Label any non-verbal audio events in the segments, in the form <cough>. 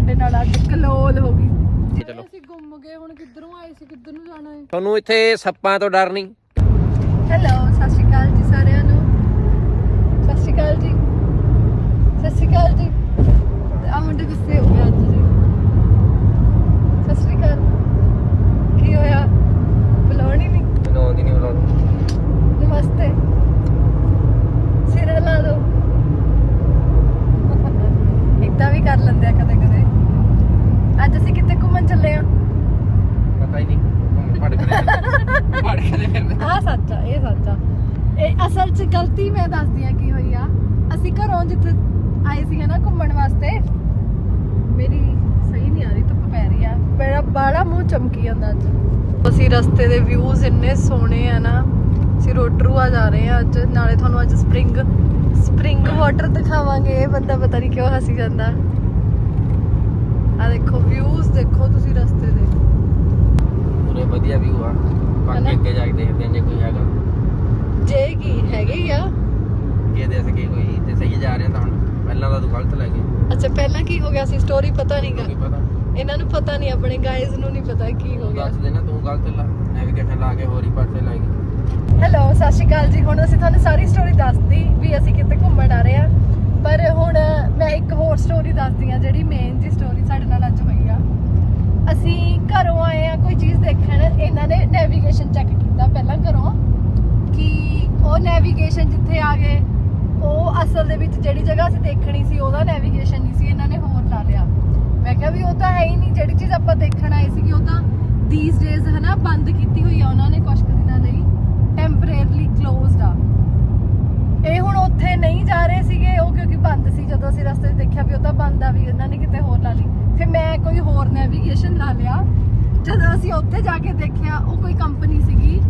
ਸਾਡੇ ਨਾਲ ਅੱਜ ਕਲੋਲ ਹੋ ਗਈ। ਚਲੋ। ਅਸੀਂ ਗੁੰਮ ਗਏ ਹੁਣ ਕਿੱਧਰੋਂ ਆਏ ਸੀ ਕਿੱਧਰ ਨੂੰ ਜਾਣਾ ਹੈ? ਤੁਹਾਨੂੰ ਇੱਥੇ ਸੱਪਾਂ ਤੋਂ ਡਰ ਨਹੀਂ? ਹੈਲੋ ਸਤਿ ਸ਼੍ਰੀ ਅਕਾਲ ਜੀ ਸਾਰਿਆਂ ਨੂੰ। ਸਤਿ ਸ਼੍ਰੀ ਅਕਾਲ ਜੀ। ਸਤਿ ਸ਼੍ਰੀ ਅਕਾਲ ਜੀ। ਆ ਮੁੰਡੇ ਗੁੱਸੇ ਹੋ ਗਿਆ ਅੱਜ ਜੀ। ਸਤਿ ਸ਼੍ਰੀ ਅਕਾਲ। ਕੀ ਹੋਇਆ? ਬੁਲਾਉਣੀ ਨਹੀਂ? ਆਉਂਦੀ ਨਹੀਂ ਬੁਲਾਉਣੀ। ਨਮਸਤੇ। ਸਿਰ ਹਿਲਾ ਦੋ ਇਦਾਂ ਵੀ ਕਰ ਲੈਂਦੇ ਆ ਕਦੇ ਕਦੇ ਅੱਜ ਅਸੀਂ ਕਿੱਥੇ ਘੁੰਮਣ ਚੱਲੇ ਆ ਪਤਾ ਹੀ ਨਹੀਂ। ਫੜ ਕੇ ਫੜ ਕੇ ਫਿਰਦੇ ਆ ਸੱਚ ਆ ਇਹ ਸੱਚ ਆ। ਇਹ ਅਸਲ 'ਚ ਗਲਤੀ ਮੈਂ ਦੱਸਦੀ ਆ ਕੀ ਹੋਈ ਆ। ਅਸੀਂ ਘਰੋਂ ਜਿੱਥੇ ਆਏ ਸੀ ਨਾ ਘੁੰਮਣ ਵਾਸਤੇ ਮੇਰੀ ਸਹੀ ਨਹੀਂ ਆ ਰਹੀ ਧੁੱਪ ਪੈ ਰਹੀ ਆ। ਮੇਰਾ ਬਾੜਾ ਮੂੰਹ ਚਮਕੀ ਜਾਂਦਾ ਅੱਜ। ਅਸੀਂ ਰਸਤੇ ਦੇ ਵਿਊਜ਼ ਇੰਨੇ ਸੋਹਣੇ ਆ ਨਾ ਅਸੀਂ ਰੋਟਰੂਆ ਜਾ ਰਹੇ ਆ ਅੱਜ। ਨਾਲੇ ਤੁਹਾਨੂੰ ਅੱਜ ਸਪ੍ਰਿੰਗ ਸਪ੍ਰਿੰਗ ਵਾਟਰ ਦਿਖਾਵਾਂਗੇ। ਇਹ ਬੰਦਾ ਪਤਾ ਨਹੀਂ ਕਿਉਂ ਹੱਸੀ ਜਾਂਦਾ। ਆ ਦੇਖੋ ਵਿਊਜ਼ ਦੇਖੋ ਤੁਸੀਂ ਰਸਤੇ ਦੇ ਪੂਰੇ ਵਧੀਆ ਵਿਊ ਆ? ਬਾਕੀ ਅੱਗੇ ਜਾ ਕੇ ਦੇਖਦੇ ਹਾਂ ਜੇ ਕੋਈ ਹੈਗਾ। ਜੇ ਕੀ ਹੈਗੇ ਆ। ਜੇ ਦੇ ਸਕੇ ਕੋਈ ਤੇ ਸਹੀ ਜਾ ਰਹੇ ਤਾਂ ਹੁਣ। ਪਹਿਲਾਂ ਤਾਂ ਤੂੰ ਗਲਤ ਲੈ ਗਈ ਅੱਛਾ ਪਹਿਲਾਂ ਕੀ ਹੋ ਗਿਆ ਸੀ? ਸਟੋਰੀ ਪਤਾ ਨਹੀਂਗਾ ਇਹਨਾਂ ਨੂੰ ਪਤਾ ਨਹੀਂ ਆਪਣੇ ਗਾਇਜ਼ ਨੂੰ ਨਹੀਂ ਪਤਾ ਕੀ ਹੋ ਗਿਆ। ਦੱਸ ਦੇ ਨਾ ਤੂੰ ਗਲਤ ਲਾ। ਨੈਵੀਗੇਸ਼ਨ ਲਾ ਕੇ ਹੋਰ ਹੀ ਪਾਸੇ ਲੈ ਗਈ। ਹੈਲੋ ਸਤਿ ਸ਼੍ਰੀ ਅਕਾਲ ਜੀ। ਹੁਣ ਅਸੀਂ ਤੁਹਾਨੂੰ ਸਾਰੀ ਸਟੋਰੀ ਦੱਸਦੀ ਵੀ ਅਸੀਂ ਕਿੱਥੇ ਘੁੰਮਣ ਆ ਰਹੇ ਆ। ਪਰ ਹੁਣ ਮੈਂ ਇੱਕ ਹੋਰ ਸਟੋਰੀ ਦੱਸਦੀ ਆ ਜਿਹੜੀ ਮੇਨ ਜੀ ਸਟੋਰੀ ਸਾਡੇ ਨਾਲ ਅੱਜ ਹੋਈ ਆ। ਅਸੀਂ ਘਰੋਂ ਆਏ ਆ ਕੋਈ ਚੀਜ਼ ਦੇਖਣ, ਇਹਨਾਂ ਨੇ ਨੈਵੀਗੇਸ਼ਨ ਚੈੱਕ ਕੀਤਾ ਪਹਿਲਾਂ ਘਰੋਂ, ਕਿ ਉਹ ਨੈਵੀਗੇਸ਼ਨ ਜਿੱਥੇ ਆ ਗਏ, ਉਹ ਅਸਲ ਦੇ ਵਿੱਚ ਜਿਹੜੀ ਜਗ੍ਹਾ ਅਸੀਂ ਦੇਖਣੀ ਸੀ, ਉਹਦਾ ਨੈਵੀਗੇਸ਼ਨ ਨਹੀਂ ਸੀ, ਇਹਨਾਂ ਨੇ ਹੋਰ ਲਾ ਲਿਆ। ਮੈਂ ਕਿਹਾ ਵੀ ਉਹ ਤਾਂ ਹੈ ਹੀ ਨਹੀਂ, ਜਿਹੜੀ ਚੀਜ਼ ਆਪਾਂ ਦੇਖਣ ਆਏ ਸੀ ਕਿ ਉਹ ਤਾਂ ਥੀਸ ਡੇਜ਼ ਹਨਾ, ਬੰਦ ਕੀਤੀ ਹੋਈ ਆ ਉਹਨਾਂ ਨੇ ਕੁਝ ਕੁ ਦਿਨਾਂ ਲਈ ਟੈਂਪਰੇਰੀਲੀ ਇਹ ਹੁਣ ਉੱਥੇ ਨਹੀਂ ਜਾ ਰਹੇ ਸੀਗੇ, ਉਹ ਕਿਉਂਕਿ ਬੰਦ ਸੀ ਜਦੋਂ ਅਸੀਂ ਰਸਤੇ 'ਚ ਦੇਖਿਆ ਵੀ ਉਹ ਤਾਂ ਬੰਦ ਆ ਵੀ, ਇਹਨਾਂ ਨੇ ਕਿਤੇ ਹੋਰ ਲਾ ਲਈ। ਫਿਰ ਮੈਂ ਕੋਈ ਹੋਰ ਨੈਵੀਗੇਸ਼ਨ ਲਾ ਲਿਆ। ਜਦੋਂ ਅਸੀਂ ਉੱਥੇ ਜਾ ਕੇ ਦੇਖਿਆ, ਉਹ ਕੋਈ ਕੰਪਨੀ ਸੀਗੀ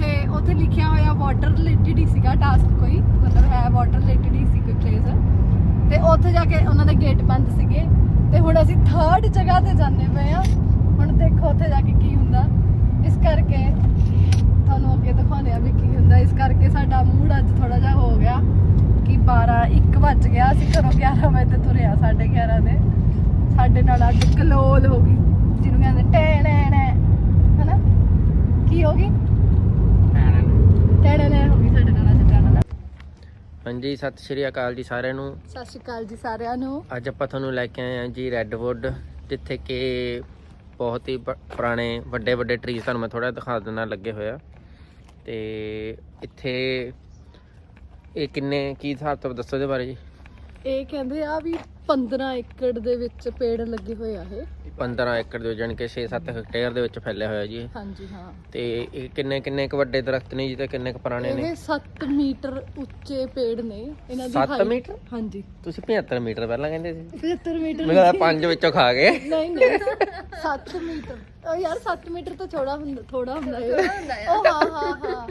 ਤੇ ਉੱਥੇ ਲਿਖਿਆ ਹੋਇਆ ਵਾਟਰ ਰਿਲੇਟਡ ਹੀ ਸੀਗਾ ਟਾਸਕ ਕੋਈ, ਮਤਲਬ ਹੈ ਵਾਟਰ ਰਿਲੇਟਡ ਹੀ ਸੀ ਕੋਈ ਪਲੇਸ ਤੇ ਉੱਥੇ ਜਾ ਕੇ ਉਹਨਾਂ ਦੇ ਗੇਟ ਬੰਦ ਸੀਗੇ। ਤੇ ਹੁਣ ਅਸੀਂ ਥਰਡ ਜਗ੍ਹਾ ਤੇ ਜਾਂਦੇ ਪਏ ਆ ਹੁਣ ਦੇਖੋ ਉੱਥੇ ਜਾ ਕੇ ਕੀ ਹੁੰਦਾ। ਇਸ ਕਰਕੇ ਤੁਹਾਨੂੰ ਅੱਗੇ ਦਿਖਾਉਂਦੇ ਆ ਵੀ ਕੀ ਹੁੰਦਾ। ਇਸ ਕਰਕੇ ਸਾਡਾ ਮੂਡ ਅੱਜ ਥੋੜਾ ਜਿਹਾ ਹੋ ਗਿਆ ਕਿ 12 1 ਵੱਜ ਗਿਆ। ਅਸੀਂ ਘਰੋਂ 11 ਵਜੇ ਤੇ ਤੁਰਿਆ 11:30 ਦੇ। ਸਾਡੇ ਨਾਲ ਅੱਜ ਕਲੋਲ ਹੋ ਗਈ ਜਿਹਨੂੰ ਕਹਿੰਦੇ ਟੈਣੈਣੈ ਹਨਾ? ਕੀ ਹੋ ਗਈ? ਟੈਣੈਣੈ ਹੋ ਗਈ ਸਾਡੇ ਨਾਲ ਅੱਜ ਹਾਂਜੀ ਸਤਿ ਸ਼੍ਰੀ ਅਕਾਲ ਜੀ ਸਾਰਿਆਂ ਨੂੰ। ਸਤਿ ਸ਼੍ਰੀ ਅਕਾਲ ਜੀ ਸਾਰਿਆਂ ਨੂੰ। ਅੱਜ ਆਪਾਂ ਤੁਹਾਨੂੰ ਲੈ ਕੇ ਆਏ ਹਾਂ ਜੀ ਰੈੱਡਵੁੱਡ ਜਿੱਥੇ ਕਿ ਬਹੁਤ ਹੀ ਪੁਰਾਣੇ ਵੱਡੇ ਵੱਡੇ ਟਰੀਜ਼ ਤੁਹਾਨੂੰ ਮੈਂ ਥੋੜਾ ਦਿਖਾ ਦਿੰਦਾ ਲੱਗੇ ਹੋਇਆ ਤੇ ਇੱਥੇ ਇਹ ਕਿੰਨੇ ਕੀ ਹਿਸਾਬ ਤੋਂ ਦੱਸੋ ਇਹਦੇ ਬਾਰੇ ਜੀ? ਇਹ ਕਹਿੰਦੇ ਆ ਵੀ 15 ਏਕੜ ਦੇ ਵਿੱਚ ਪੇੜ ਲੱਗੇ ਹੋਏ ਆ ਇਹ। 15 ਏਕੜ ਦੇ ਜਾਣੀ ਕਿ 6-7 ਹੈਕਟੇਅਰ ਦੇ ਵਿੱਚ ਫੈਲਿਆ ਹੋਇਆ ਜੀ ਇਹ। ਹਾਂਜੀ ਹਾਂ। ਤੇ ਇਹ ਕਿੰਨੇ ਕਿੰਨੇ ਕੁ ਵੱਡੇ ਦਰਖਤ ਨੇ ਜੀ ਤੇ ਕਿੰਨੇ ਕੁ ਪੁਰਾਣੇ ਨੇ? ਇਹ 7 ਮੀਟਰ ਉੱਚੇ ਪੇੜ ਨੇ। ਇਹਨਾਂ ਦੀ 7 height- ਮੀਟਰ? ਹਾਂਜੀ। ਤੁਸੀਂ 75 ਮੀਟਰ ਪਹਿਲਾਂ ਕਹਿੰਦੇ ਸੀ। 75 ਮੀਟਰ ਮੈਨੂੰ ਲੱਗਦਾ ਪੰਜ ਵਿੱਚੋਂ ਖਾ ਗਏ। ਨਹੀਂ ਨਹੀਂ 7 ਮੀਟਰ। ਉਹ ਯਾਰ 7 ਮੀਟਰ ਤਾਂ ਥੋੜਾ ਹੁੰਦਾ ਥੋੜਾ ਹੁੰਦਾ ਹੈ। ਉਹ ਹਾਂ ਹਾਂ ਹਾਂ।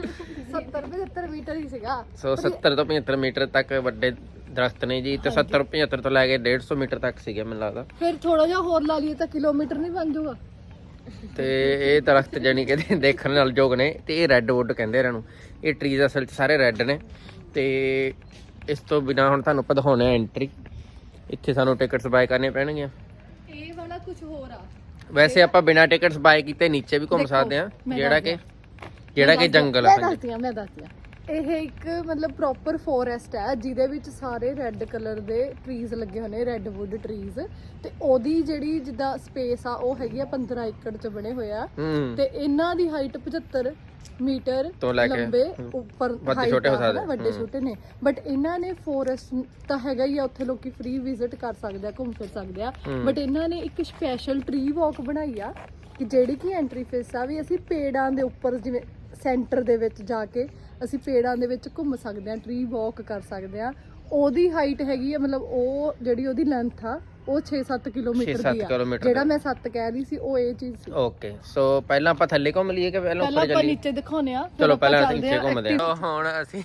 70 75 ਮੀਟਰ ਹੀ ਸੀਗਾ। ਸੋ 70 ਤੋਂ 75 ਮੀਟਰ ਤੱਕ ਵੱਡੇ ਦਰਖਤ ਨੇ ਜੀ ਤੇ 70 75 ਤੋਂ ਲੈ ਕੇ 150 ਮੀਟਰ ਤੱਕ ਸੀਗੇ ਮੈਨੂੰ ਲੱਗਦਾ। ਫਿਰ ਥੋੜਾ ਜਿਹਾ ਹੋਰ ਲਾ ਲਈਏ ਤਾਂ ਕਿਲੋਮੀਟਰ ਨਹੀਂ ਬਣ ਜਾਊਗਾ। ਤੇ ਇਹ ਦਰਖਤ ਜਾਨੀ ਕਿ ਦੇਖਣ ਨਾਲ ਯੋਗ ਨੇ ਤੇ ਇਹ ਰੈੱਡ ਵੁੱਡ ਕਹਿੰਦੇ ਇਹਨਾਂ ਨੂੰ। ਇਹ ਟਰੀਜ਼ ਅਸਲ 'ਚ ਸਾਰੇ ਰੈੱਡ ਨੇ। ਤੇ ਇਸ ਤੋਂ ਬਿਨਾ ਹੁਣ ਤੁਹਾਨੂੰ ਆ ਐਂਟਰੀ ਇੱਥੇ ਸਾਨੂੰ ਟਿਕਟਸ ਬਾਏ ਕਰਨੇ ਪੈਣਗੀਆਂ। ਇਹ ਵਾਲਾ ਕੁਝ ਹੋਰ ਆ। ਵੈਸੇ ਆਪਾਂ ਬਿਨਾ ਟਿਕਟਸ ਬਾਏ ਕੀਤੇ ਨੀਚੇ ਵੀ ਘੁੰਮ ਸਕਦੇ ਆ ਮੈਂ ਜਿਹੜਾ ਕਿ ਜਿਹੜਾ ਕਿ ਮੈਂ ਜੰਗਲ ਮੈਂ ਆ ਹਾਂਜੀ। ਦੱਸਦੀ ਹਾਂ ਮੈਂ ਦੱਸਦੀ ਹਾਂ। ਇਹ ਇੱਕ ਮਤਲਬ ਪ੍ਰੋਪਰ ਫੋਰੈਸਟ ਹੈ ਜਿਹਦੇ ਵਿੱਚ ਸਾਰੇ ਰੈੱਡ ਕਲਰ ਦੇ ਟਰੀਜ਼ ਲੱਗੇ ਹੋਏ ਨੇ ਰੈੱਡ ਵੁੱਡ ਟਰੀਜ਼ ਤੇ ਉਹਦੀ ਜਿਹੜੀ ਜਿੱਦਾਂ ਸਪੇਸ ਆ ਉਹ ਹੈਗੀ ਆ 15 ਏਕੜ ਚ ਬਣੇ ਹੋਏ ਆ ਹੂੰ ਤੇ ਇਹਨਾਂ ਦੀ ਹਾਈਟ 75 ਮੀਟਰ ਤੋਂ ਲੈ ਕੇ ਲੰਬੇ ਉੱਪਰ ਵੱਡੇ height ਛੋਟੇ ਹੋ ਆ, ਸਕਦੇ। ਵੱਡੇ ਹੂੰ। ਛੋਟੇ ਨੇ ਬਟ ਇਹਨਾਂ ਨੇ ਫੋਰੈਸਟ ਤਾਂ ਹੈਗਾ ਹੀ ਆ ਉੱਥੇ ਲੋਕੀ ਫ੍ਰੀ ਵਿਜ਼ਿਟ ਕਰ ਸਕਦੇ ਆ ਘੁੰਮ ਫਿਰ ਸਕਦੇ ਆ ਹੂੰ। ਬਟ ਇਹਨਾਂ ਨੇ ਇੱਕ ਸਪੈਸ਼ਲ ਟਰੀ ਵਾਕ ਬਣਾਈ ਆ ਕਿ ਜਿਹੜੀ ਕਿ ਐਂਟਰੀ ਫੇਸ ਆ ਵੀ ਅਸੀਂ ਪੇੜਾਂ ਦੇ ਉੱਪਰ ਜਿਵੇਂ ਸੈਂਟਰ ਦੇ ਵਿੱਚ ਜਾ ਕੇ ਅਸੀਂ ਪੇੜਾਂ ਦੇ ਵਿੱਚ ਘੁੰਮ ਸਕਦੇ ਆ ਟਰੀ ਵਾਕ ਕਰ ਸਕਦੇ ਆ ਉਹਦੀ ਹਾਈਟ ਹੈਗੀ ਆ ਮਤਲਬ ਉਹ ਜਿਹੜੀ ਉਹਦੀ ਲੈਂਥ ਆ ਉਹ 6-7 ਕਿਲੋਮੀਟਰ 6-7 ਦੀ ਆ। ਕਿਲੋਮੀਟਰ ਜਿਹੜਾ। ਮੈਂ 7 ਕਹਿ ਰਹੀ ਸੀ ਉਹ ਇਹ ਚੀਜ਼ ਸੀ। ਓਕੇ ਸੋ ਪਹਿਲਾਂ ਆਪਾਂ ਥੱਲੇ ਘੁੰਮ ਲਈਏ ਕਿ ਪਹਿਲਾਂ ਪਹਿਲਾਂ ਉੱਪਰ ਆਪਾਂ ਚੱਲੀਏ? ਨੀਚੇ ਦਿਖਾਉਨੇ ਆ ਚਲੋ ਪਹਿਲਾਂ ਨੀਚੇ ਆ ਘੁੰਮਦੇ ਹਾਂ ਹੁਣ ਅਸੀਂ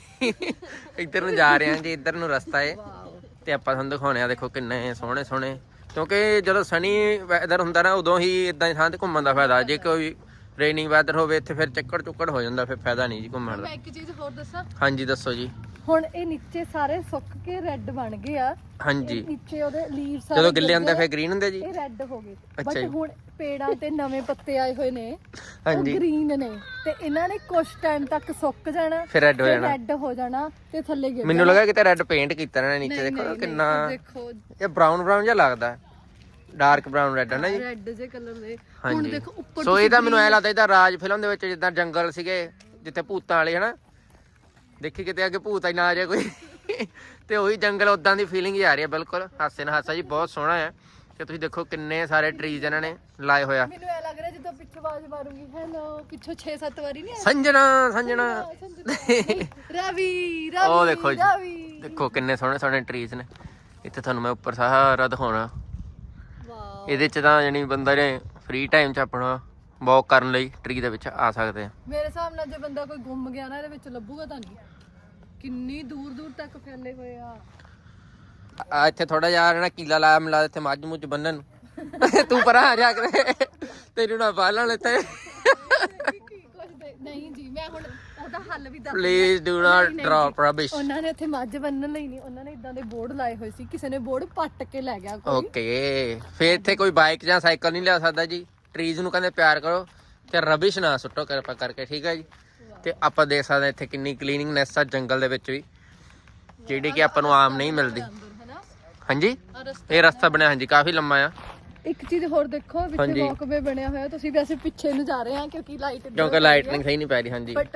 ਇੱਧਰ ਨੂੰ ਜਾ ਰਹੇ ਹਾਂ ਜੀ ਇੱਧਰ ਨੂੰ ਰਸਤਾ ਏ। ਤੇ ਆਪਾਂ ਤੁਹਾਨੂੰ ਦਿਖਾਉਣੇ ਆ ਦੇਖੋ ਕਿੰਨੇ ਸੋਹਣੇ ਸੋਹਣੇ। ਕਿਉਂਕਿ ਜਦੋਂ ਸਨੀ ਵੈਦਰ ਹੁੰਦਾ ਨਾ ਉਦੋਂ ਹੀ ਇਦਾਂ ਦੀ ਥਾਂ ਤੇ ਘੁੰਮਣ ਦਾ ਫਾਇਦਾ। ਜੇ ਕੋਈ ਰੇਨਿੰਗ ਵੈਦਰ ਹੋਵੇ ਇੱਥੇ ਫਿਰ ਚੱਕੜ ਚੁੱਕੜ ਹੋ ਜਾਂਦਾ ਫਿਰ ਫਾਇਦਾ ਨਹੀਂ ਜੀ ਘੁੰਮਣ ਦਾ। ਮੈਂ ਇੱਕ ਚੀਜ਼ ਹੋਰ ਦੱਸਾਂ? ਹਾਂਜੀ ਦੱਸੋ ਜੀ। ਹੁਣ ਇਹ ਨੀਚੇ ਸਾਰੇ ਸੁੱਕ ਕੇ ਰੈੱਡ ਬਣ ਗਏ ਆ। ਹਾਂਜੀ। ਇਹ ਨੀਚੇ ਉਹਦੇ ਲੀਵ ਸਾਰੇ ਜਦੋਂ ਗਿੱਲੇ ਹੁੰਦੇ ਫਿਰ ਗ੍ਰੀਨ ਹੁੰਦੇ ਜੀ? ਇਹ ਰੈੱਡ ਹੋ ਗਏ। ਬਟ ਜੀ। ਹੁਣ ਪੇੜਾਂ ਤੇ ਨਵੇਂ ਪੱਤੇ ਆਏ ਹੋਏ ਨੇ। ਉਹ ਹਾਂਜੀ। ਗ੍ਰੀਨ ਨੇ। ਤੇ ਇਹਨਾਂ ਨੇ ਕੁਝ ਟਾਈਮ ਤੱਕ ਸੁੱਕ ਜਾਣਾ ਫਿਰ ਰੈੱਡ ਹੋ ਜਾਣਾ। ਰੈੱਡ ਹੋ ਜਾਣਾ ਤੇ ਥੱਲੇ ਗਿਰ ਮੈਨੂੰ ਲੱਗਾ ਕਿਤੇ ਰੈੱਡ ਪੇਂਟ ਕੀਤਾ ਨਾ ਨੀਚੇ ਦੇਖੋ ਕਿੰਨਾ ਦੇਖੋ। ਇਹ ਬਰਾਊਨ ਬਰਾਊਨ ਜਿਹਾ ਲੱਗਦਾ। ਡਾਰਕ ਬਰਾਊਨ ਰੈੱਡ ਹੈ ਨਾ ਜੀ? ਰੈੱਡ ਜੇ ਕਲਰ ਦੇ। ਹੁਣ ਹਾਂਜੀ। ਦੇਖੋ ਉੱਪਰ ਸੋ ਇਹਦਾ ਮੈਨੂੰ ਐ ਲੱਗਦਾ ਇਹਦਾ ਰਾਜ ਫਿਲਮ ਦੇ ਵਿੱਚ ਜਿੱਦਾਂ ਜੰਗਲ ਸੀਗੇ ਜਿੱਥੇ ਭੂਤਾਂ ਵਾਲੇ ਹਨਾ? ਦੇਖੀ ਕਿਤੇ ਅੱਗੇ ਭੂਤ ਹੀ ਨਾ ਆ ਜਾਏ ਕੋਈ? ਤੇ ਉਹੀ ਜੰਗਲ ਉਦਾਂ ਦੀ ਫੀਲਿੰਗ ਹੀ ਆ ਰਹੀ ਹੈ ਬਿਲਕੁਲ। ਹਾਸੇ ਨਾਲ ਹਾਸਾ ਜੀ ਬਹੁਤ ਸੋਹਣਾ ਹੈ ਤੇ ਤੁਸੀਂ ਦੇਖੋ ਕਿੰਨੇ ਸਾਰੇ ਟਰੀਜ਼ ਇਹਨਾਂ ਨੇ ਲਾਏ ਹੋਇਆ ਮੈਨੂੰ ਐ ਲੱਗ ਰਿਹਾ ਜਿੱਦਾਂ ਪਿੱਛੋਂ ਆਵਾਜ਼ ਮਾਰੂੰਗੀ। ਹੈਲੋ ਪਿੱਛੋਂ 6-7 ਵਾਰੀ ਨਹੀਂ ਸੰਜਣਾ ਸੰਜਣਾ ਰਵੀ ਰਵੀ ਉਹ ਦੇਖੋ ਜੀ। ਰਵੀ। ਦੇਖੋ ਕਿੰਨੇ ਸੋਹਣੇ ਸੋਹਣੇ ਟਰੀਜ਼ ਨੇ। ਇੱਥੇ ਤੁਹਾਨੂੰ ਮੈਂ ਉੱਪਰ ਸਾਰਾ ਦਿਖਾਉਣਾ। ਇਹਦੇ ਚ ਤਾਂ ਯਾਨੀ ਬੰਦਾ ਨੇ ਫ੍ਰੀ ਟਾਈਮ ਚ ਆਪਣਾ ਵਾਕ ਕਰਨ ਲਈ ਟਰੀ ਦੇ ਵਿੱਚ ਆ ਸਕਦੇ ਆ। ਮੇਰੇ ਹਿਸਾਬ ਨਾਲ ਜੇ ਬੰਦਾ ਕੋਈ ਗੁੰਮ ਗਿਆ ਨਾ ਇਹਦੇ ਵਿੱਚ ਲੱਭੂਗਾ ਤਾਂ ਨਹੀਂ। ਕਿੰਨੀ ਦੂਰ ਦੂਰ ਤੱਕ ਫੈਲੇ ਹੋਏ ਆ। ਆ ਇੱਥੇ ਥੋੜਾ ਜਿਹਾ ਨਾ ਕੀਲਾ ਲਾਇਆ ਮਿਲਾ ਇੱਥੇ ਮੱਝ ਮੁੱਝ ਬੰਨਣ। ਨੂੰ ਤੂੰ ਪਰਾਂ ਆ ਜਾ ਕੇ ਤੈਨੂੰ ਨਾ ਬਾਲਣ ਇੱਥੇ। ਕੁਝ ਨਹੀਂ ਜੀ ਮੈਂ ਹੁਣ ਉਹਦਾ ਹੱਲ ਵੀ ਦੱਸ please do not drop rubbish ਉਹਨਾਂ ਨੇ ਇੱਥੇ ਮੱਝ ਬੰਨਣ ਲਈ ਨਹੀਂ ਉਹਨਾਂ ਨੇ ਇਦਾਂ ਦੇ ਬੋਰਡ ਲਾਏ ਹੋਏ ਸੀ। ਕਿਸੇ ਨੇ ਬੋਰਡ ਪੱਟ ਕੇ ਲੈ ਗਿਆ ਕੋਈ। ਓਕੇ ਫੇਰ ਇੱਥੇ ਕੋਈ ਬਾਈਕ ਜਾਂ ਸਾਈਕਲ ਨਹੀਂ ਲਿਆ ਸਕਦਾ ਜੀ। ਟਰੀਜ਼ ਨੂੰ ਕਹਿੰਦੇ ਪਿਆਰ ਕਰੋ ਤੇ ਰਬਿਸ਼ ਨਾ ਸੁੱਟੋ ਕਿਰਪਾ ਕਰਕੇ ਠੀਕ ਹੈ ਜੀ? ਤੇ ਆਪਾਂ ਦੇਖ ਸਕਦੇ ਇੱਥੇ ਕਿੰਨੀ ਕਲੀਨਿੰਗਨੈਸ ਆ ਜੰਗਲ ਦੇ ਵਿੱਚ ਵੀ। ਜਿਹੜੀ ਕਿ ਆਪਾਂ ਨੂੰ ਆਮ ਨਹੀਂ ਮਿਲਦੀ। ਹਾਂਜੀ? ਇਹ ਰਸਤਾ ਬਣਿਆ ਹਾਂਜੀ ਕਾਫੀ ਲੰਮਾ ਆ। ਇੱਕ ਚੀਜ਼ ਹੋਰ ਦੇਖੋ ਵਿੱਚ ਹਾਂਜੀ। ਵਾਕਵੇ ਬਣਿਆ ਹੋਇਆ ਤੁਸੀਂ ਵੈਸੇ ਪਿੱਛੇ ਨੂੰ ਜਾ ਰਹੇ ਆ ਕਿਉਂਕਿ ਲਾਈਟ ਕਿਉਂਕਿ ਲਾਈਟਨਿੰਗ ਸਹੀ ਨਹੀਂ ਪੈ ਰਹੀ ਹਾਂਜੀ। ਬਟ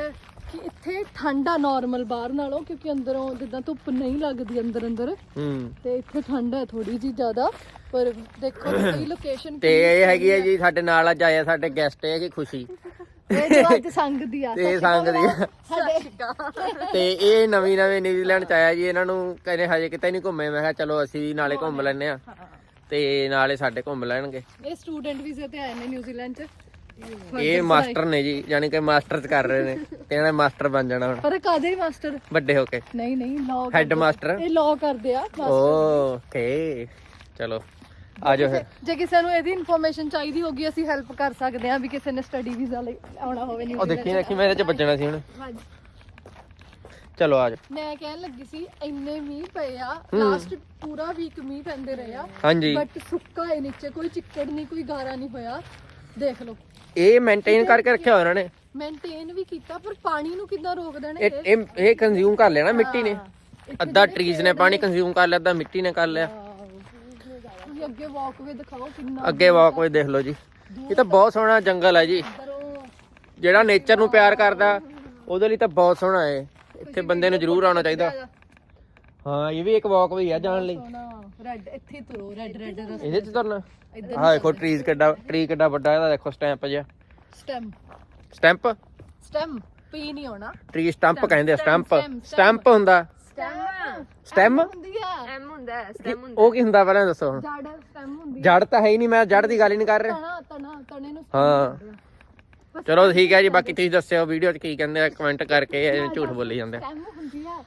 ਕਿ ਇੱਥੇ ਠੰਡਾ ਨਾਰਮਲ ਬਾਹਰ ਨਾਲੋਂ ਕਿਉਂਕਿ ਅੰਦਰੋਂ ਜਿੱਦਾਂ ਧੁੱਪ ਨਹੀਂ ਲੱਗਦੀ ਅੰਦਰ ਅੰਦਰ ਹੂੰ। ਤੇ ਇੱਥੇ ਠੰਡ ਹੈ ਥੋੜੀ ਜੀ ਜ਼ਿਆਦਾ। ਪਰ ਦੇਖੋ <coughs> ਕਈ ਲੋਕੇਸ਼ਨ ਤੇ ਇਹ ਹੈਗੀ ਹੈ ਜੀ ਸਾਡੇ ਨਾਲ ਅੱਜ ਆਇਆ ਸਾਡੇ ਗੈਸਟ ਹੈ ਜੀ ਖੁਸ਼ੀ। ਇਹ ਜੋ ਅੱਜ ਸੰਗ ਦੀ ਆ ਤੇ ਸੰਗ ਦੀ ਆ। ਸਾਡੇ <laughs> ਤੇ ਇਹ ਨਵੀਂ ਨਵੇਂ ਨਿਊਜ਼ੀਲੈਂਡ ਚ ਆਇਆ ਜੀ ਇਹਨਾਂ ਨੂੰ ਕਹਿੰਦੇ ਹਜੇ ਕਿਤੇ ਨਹੀਂ ਘੁੰਮੇ ਮੈਂ ਕਿਹਾ ਚਲੋ ਅਸੀਂ ਵੀ ਨਾਲੇ ਘੁੰਮ ਲੈਨੇ ਆ ਤੇ ਨਾਲੇ ਸਾਡੇ ਘੁੰਮ ਲੈਣਗੇ। ਇਹ ਸਟੂਡੈਂਟ ਵੀਜ਼ੇ ਤੇ ਆਏ ਨੇ ਨਿਊਜ਼ੀਲੈਂਡ ਚ। ਇਹ ਮਾਸਟਰ ਨੇ ਜੀ ਯਾਨੀ ਕਿ ਮਾਸਟਰਸ ਕਰ ਰਹੇ ਨੇ ਤੇ ਇਹਨਾਂ ਨੇ ਮਾਸਟਰ ਬਣ ਜਾਣਾ ਹੁਣ। ਪਰ ਕਾਦੇ ਮਾਸਟਰ? ਵੱਡੇ ਹੋ ਕੇ। ਨਹੀਂ ਨਹੀਂ ਲਾਅ ਹੈੱਡ ਮਾਸਟਰ ਇਹ ਲਾਅ ਕਰਦੇ ਆ। ਓਕੇ ਚਲੋ ਆ ਜਾਓ ਫਿਰ। ਜੇ ਕਿਸੇ ਨੂੰ ਇਹਦੀ ਇਨਫੋਰਮੇਸ਼ਨ ਚਾਹੀਦੀ ਹੋਗੀ ਅਸੀਂ ਹੈਲਪ ਕਰ ਸਕਦੇ ਆ ਵੀ ਕਿਸੇ ਨੇ ਸਟੱਡੀ ਵੀਜ਼ਾ ਲਈ ਆਉਣਾ ਹੋਵੇ ਉਹ ਨਿਊਜ਼ੀਲੈਂਡ ਦੇਖੀ ਦੇਖੀ ਮੈਂ ਇਹਦੇ ਚ ਵੱਜਣਾ ਸੀ ਹੁਣ। ਹਾਂਜੀ। ਚਲੋ ਆ ਜਾਓ। ਮੈਂ ਕਹਿਣ ਲੱਗੀ ਸੀ ਇੰਨੇ ਮੀਂਹ ਪਏ ਆ ਲਾਸਟ ਪੂਰਾ ਵੀਕ ਮੀਂਹ ਪੈਂਦੇ ਰਹੇ ਆ। ਹਾਂਜੀ। ਬਟ ਸੁੱਕਾ ਹੈ ਨੀਚੇ ਕੋਈ ਚਿੱਕੜ ਨਹੀਂ ਕੋਈ ਗਾਰਾ ਨਹੀਂ ਹੋਇਆ। ਦੇਖ ਲਓ। ਇਹ ਮੇਨਟੇਨ ਕਰਕੇ ਰੱਖਿਆ ਹੋਇਆ ਉਹਨਾਂ ਨੇ। ਮੇਨਟੇਨ ਵੀ ਕੀਤਾ ਪਰ ਪਾਣੀ ਨੂੰ ਕਿੱਦਾਂ ਰੋਕ ਦੇਣੇ ਇਹ ਇਹ ਇਹ ਕੰਜ਼ਿਊਮ ਕਰ ਨਾ ਮਿੱਟੀ ਨੇ। ਅੱਧਾ ਟਰੀਜ਼ ਨੇ ਪਾਣੀ ਕੰਜ਼ਿਊਮ ਕਰ ਲਿਆ ਅੱਧਾ ਮਿੱਟੀ ਨੇ ਕਰ ਲਿਆ। ਤੁਸੀਂ ਅੱਗੇ ਵਾਕਵੇ ਦਿਖਾਓ ਕਿੰਨਾ ਅੱਗੇ ਵਾਕਵੇ ਦੇਖ ਲਓ ਜੀ। ਇਹ ਤਾਂ ਬਹੁਤ ਸੋਹਣਾ ਜੰਗਲ ਹੈ ਜੀ। ਜਿਹੜਾ ਨੇਚਰ ਨੂੰ ਪਿਆਰ ਕਰਦਾ ਉਹਦੇ ਲਈ ਤਾਂ ਬਹੁਤ ਸੋਹਣਾ ਹੈ ਇੱਥੇ ਬੰਦੇ ਨੂੰ ਜ਼ਰੂਰ ਆਉਣਾ ਚਾਹੀਦਾ। ਹਾਂ ਇਹ ਵੀ ਇੱਕ ਵਾਕਵੇ ਆ ਜਾਣ ਲਈ। ਸੋਨਾ ਰੈੱਡ ਇੱਥੇ ਤੁਰੋ ਰੈੱਡ ਰੈੱਡ ਰਸ ਇਹਦੇ ਚ ਤੁਰਨਾ? ਆਹ ਦੇਖੋ ਟਰੀਜ਼ ਕਿੱਡਾ ਟਰੀ ਕਿੱਡਾ ਵੱਡਾ ਇਹਦਾ ਦੇਖੋ ਸਟੈਂਪ ਜਿਹਾ। Stem stamp? ਸਟੈਮ ਪੀ ਨਹੀਂ ਹੋਣਾ ਟਰੀ ਸਟੰਪ ਕਹਿੰਦੇ ਆ ਸਟੰਪ ਸਟੈਂਪ ਹੁੰਦਾ। ਸਟੈਮ ਸਟੈਮ ਹੁੰਦੀ ਆ। ਐਮ ਹੁੰਦਾ ਸਟੈਮ ਉਹ ਕੀ ਹੁੰਦਾ ਪਹਿਲਾਂ ਦੱਸੋ ਜੜ ਸਟੈਮ ਹੁੰਦੀ ਜੜ ਤਾਂ ਹੈ ਹੀ ਨਹੀਂ ਮੈਂ ਜੜ ਦੀ ਗੱਲ ਹੀ ਨਹੀਂ ਕਰ ਰਿਹਾ। ਤਣਾ ਤਣਾ ਤਣੇ ਨੂੰ ਹਾਂ। ਚਲੋ ਠੀਕ ਹੈ ਜੀ ਬਾਕੀ ਤੁਸੀਂ ਦੱਸਿਓ ਵੀਡੀਓ 'ਚ ਕੀ ਕਹਿੰਦੇ ਆ ਕਮੈਂਟ ਕਰਕੇ ਇਹ ਝੂਠ ਬੋਲੀ ਜਾਂਦੇ ਆ। ਸਟੈਮ ਹੁੰਦੀ ਆ।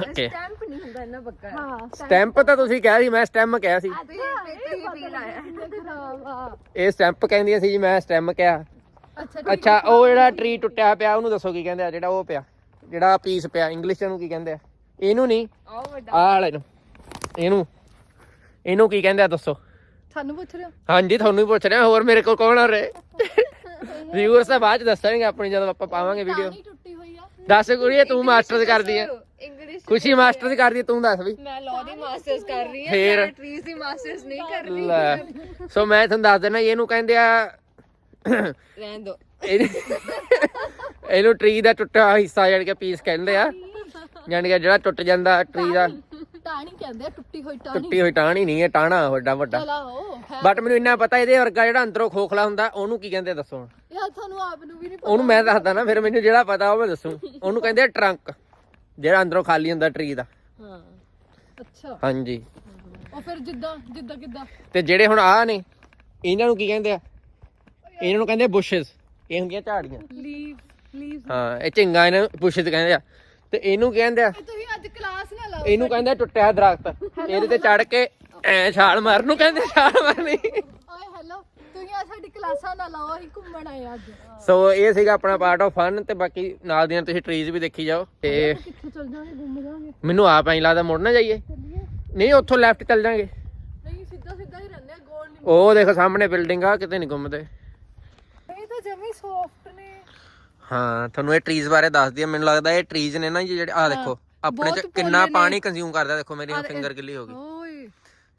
ਓਕੇ ਸਟੈਂਪ ਨਹੀਂ ਹੁੰਦਾ ਇਹਨਾਂ ਪੱਕਾ। ਹਾਂ ਸਟੈਂਪ ਤਾਂ ਤੁਸੀਂ ਕਿਹਾ ਸੀ ਮੈਂ ਸਟੈਮ ਕਿਹਾ ਸੀ। ਤੁਸੀਂ ਤੁਸੀਂ ਵੀ ਲਾਇਆ। ਖਰਾਬ ਆ ਇਹ ਸਟੈਂਪ ਕਹਿੰਦੀਆਂ ਸੀ ਜੀ ਮੈਂ ਸਟੈਮ ਕਿਹਾ। ਅੱਛਾ ਅੱਛਾ ਉਹ ਜਿਹੜਾ ਟਰੀ ਟੁੱਟਿਆ ਪਿਆ ਉਹਨੂੰ ਦੱਸੋ ਕੀ ਕਹਿੰਦੇ ਆ ਜਿਹੜਾ ਉਹ ਪਿਆ। ਜਿਹੜਾ ਪੀਸ ਪਿਆ ਇੰਗਲਿਸ਼ ਚ ਉਹਨੂੰ ਕੀ ਕਹਿੰਦੇ ਆ? ਇਹਨੂੰ ਨਹੀਂ ਆਹ ਵੱਡਾ। ਆਹ ਵਾਲੇ ਨੂੰ। ਇਹਨੂੰ ਇਹਨੂੰ ਕੀ ਕਹਿੰਦੇ ਆ ਦੱਸੋ। ਤੁਹਾਨੂੰ ਪੁੱਛ ਰਹੇ ਹੋ? ਹਾਂਜੀ ਤੁਹਾਨੂੰ ਹੀ ਪੁੱਛ ਰਿਹਾ ਹੋਰ ਮੇਰੇ ਕੋਲ ਕੌਣ ਆ ਰਹੇ? ਵਿਊਅਰਸ ਤਾਂ ਬਾਅਦ ਚ ਦੱਸਣਗੇ ਆਪਣੀ ਜਦੋਂ ਆਪਾਂ ਪਾਵਾਂਗੇ ਵੀਡੀਓ ਨਹੀਂ ਟੁੱਟੀ ਹੋਈ ਆ। ਦੱਸ ਕੁੜੀਏ ਤੂੰ ਮਾਸਟਰਸ ਕਰਦੀ ਹੈ ਇੰਗਲਿਸ਼ ਖੁਸ਼ੀ ਮਾਸਟਰਸ ਕਰਦੀ ਤੂੰ ਦੱਸ ਵੀ। ਮੈਂ ਲਾਅ ਦੀ ਮਾਸਟਰਸ ਕਰ ਰਹੀ ਹਾਂ ਫੇਰ? ਟਰੀਜ਼ ਦੀ ਮਾਸਟਰਸ ਨਹੀਂ ਕਰ ਰਹੀ। ਸੋ ਮੈਂ ਤੁਹਾਨੂੰ ਦੱਸ ਦਿੰਦਾ ਇਹਨੂੰ ਕਹਿੰਦੇ ਆ ਰਹਿਣ ਦੋ। ਇਹ- ਇਹਨੂੰ ਟਰੀ ਦਾ ਟੁੱਟਿਆ ਹਿੱਸਾ ਜਾਣੀ ਕਿ ਪੀਸ ਕਹਿੰਦੇ ਆ। ਜਾਣੀ ਕਿ ਜਿਹੜਾ ਟੁੱਟ ਜਾਂਦਾ ਟਰੀ ਦਾ ਕਹਿੰਦੇ ਟੁੱਟੀ ਹੋਈ ਟਾਣੀ ਟੁੱਟੀ ਹੋਈ ਟਾਹਣੀ ਨਹੀਂ ਹੈ ਟਾਣਾ ਵੱਡਾ ਵੱਡਾ। ਚਲਾ ਹੋ ਹੈ। ਬਟ ਮੈਨੂੰ ਇੰਨਾ ਪਤਾ ਇਹਦੇ ਵਰਗਾ ਜਿਹੜਾ ਅੰਦਰੋਂ ਖੋਖਲਾ ਹੁੰਦਾ ਉਹਨੂੰ ਕੀ ਕਹਿੰਦੇ ਦੱਸੋ ਹੁਣ। ਯਾਰ ਤੁਹਾਨੂੰ ਆਪ ਨੂੰ ਵੀ ਨਹੀਂ ਪਤਾ ਉਹਨੂੰ ਮੈਂ ਦੱਸਦਾ ਨਾ ਫਿਰ ਮੈਨੂੰ ਜਿਹੜਾ ਪਤਾ ਉਹ ਮੈਂ ਦੱਸੂ। ਉਹਨੂੰ ਕਹਿੰਦੇ ਆ ਟਰੰਕ ਜਿਹੜਾ ਅੰਦਰੋਂ ਖਾਲੀ ਹੁੰਦਾ ਟਰੀ ਦਾ। ਹਾਂ ਅੱਛਾ। ਹਾਂਜੀ। ਉਹ ਫਿਰ ਜਿੱਦਾਂ ਜਿੱਦਾਂ ਕਿੱਦਾਂ? ਤੇ ਜਿਹੜੇ ਹੁਣ ਆ ਨੇ ਇਹਨਾਂ ਨੂੰ ਕੀ ਕਹਿੰਦੇ ਆ? ਇਹਨਾਂ ਨੂੰ ਕਹਿੰਦੇ ਬੁਸ਼ਸ ਇਹ ਹੁੰਦੀਆਂ ਝਾੜੀਆਂ। ਲੀਵ ਲੀਵ ਹਾਂ ਇਹ ਝਿੰਗਾ ਇਹਨਾਂ ਨੂੰ ਬੁਸ਼ਸ ਕਹਿੰਦੇ ਆ। ਤੇ ਇਹਨੂੰ ਕਹਿੰਦੇ ਆ? ਤੁਸੀਂ ਅੱਜ ਕਲਾਸ ਨਾ ਲਾਓ ਇਹਨੂੰ ਕਹਿੰਦੇ ਆ ਟੁੱਟਿਆ ਦਰਖਤ। ਇਹਦੇ ਤੇ ਚੜ ਕੇ ਐ ਛਾਲ ਮਾਰਨ ਨੂੰ ਕਹਿੰਦੇ ਛਾਲ ਮਾਰਨੀ। ਓਏ ਹੈਲੋ ਤੁਸੀਂ ਆ ਸਾਡੀ ਕਲਾਸਾਂ ਨਾ ਲਾਓ ਅਸੀਂ ਘੁੰਮਣ ਆਏ ਅੱਜ। ਸੋ ਇਹ ਸੀਗਾ ਆਪਣਾ ਪਾਰਟ ਆਫ ਫਨ ਤੇ ਬਾਕੀ ਨਾਲ ਦੀਆਂ ਤੁਸੀਂ ਟਰੀਜ਼ ਵੀ ਦੇਖੀ ਜਾਓ ਤੇ ਕਿੱਥੇ ਚੱਲ ਜਾਵਾਂਗੇ ਘੁੰਮ ਜਾਵਾਂਗੇ। ਮੈਨੂੰ ਆਪ ਐਂ ਲੱਗਦਾ ਮੁੜ ਨਾ ਜਾਈਏ। ਨਹੀਂ ਉੱਥੋਂ ਲੈਫਟ ਚੱਲ ਜਾਾਂਗੇ। ਨਹੀਂ ਸਿੱਧਾ ਸਿੱਧਾ ਹੀ ਰਹਿੰਦੇ ਆ ਗੋਲ ਨਹੀਂ ਉਹ ਦੇਖੋ ਸਾਹਮਣੇ ਬਿਲਡਿੰਗ ਆ ਕਿਤੇ ਨਹੀਂ ਘੁੰਮਦੇ। ਇਹ ਤਾਂ ਜਮੀ ਸੌਫਟ ਹਾਂ ਤੁਹਾਨੂੰ ਇਹ ਟਰੀਜ਼ ਬਾਰੇ ਦੱਸ ਦਈਏ ਮੈਨੂੰ ਲੱਗਦਾ ਇਹ ਟਰੀਜ਼ ਨੇ ਨਾ ਜਿਹੜੇ ਆ ਦੇਖੋ ਆਪਣੇ ਚ ਕਿੰਨਾ। ਪਾਣੀ ਕੰਜ਼ਿਊਮ ਕਰਦਾ। ਦੇਖੋ ਮੇਰੀ ਫਿੰਗਰ ਗਿੱਲੀ ਹੋ ਗਈ। ਓਏ।